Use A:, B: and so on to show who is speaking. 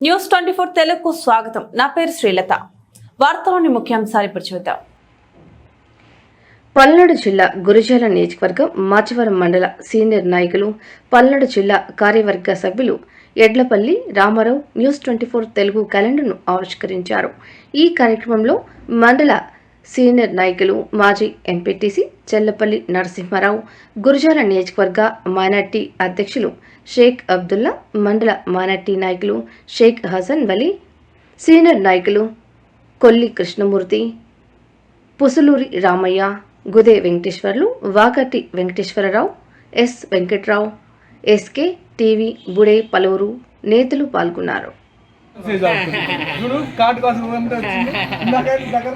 A: News twenty four తెలుగుకు స్వాగతం. నా పేరు శ్రీలత. వార్తలోని ముఖ్యాంశాలు ఇప్పుడు చూద్దాం.
B: పల్నాడు జిల్లా గురిజాల నియోజకవర్గం మాచవరం మండల సీనియర్ నాయకులు పల్నాడు జిల్లా కార్యవర్గ సభ్యులు Edlapalli Ramarao news twenty four Telugu క్యాలెండర్ను ఆవిష్కరించారు. ఈ కార్యక్రమంలో మండల సీనియర్ నాయకులు మాజీ ఎంపీటీసీ చెల్లపల్లి నరసింహారావు గురజాల నియోజకవర్గ మైనార్టీ అధ్యక్షులు షేక్ అబ్దుల్లా మండల మైనార్టీ నాయకులు షేక్ హసన్ వలీ సీనియర్ నాయకులు Kolli Krishnamurthy Pusuluri Ramaiah Gude Venkateswarlu Vakati Venkateswararao S Venkatrao SK TV Bude పలువురు నేతలు పాల్గొన్నారు.
C: చూడు కార్డు కోసం ఏమంటే వచ్చింది ఇందాక దగ్గర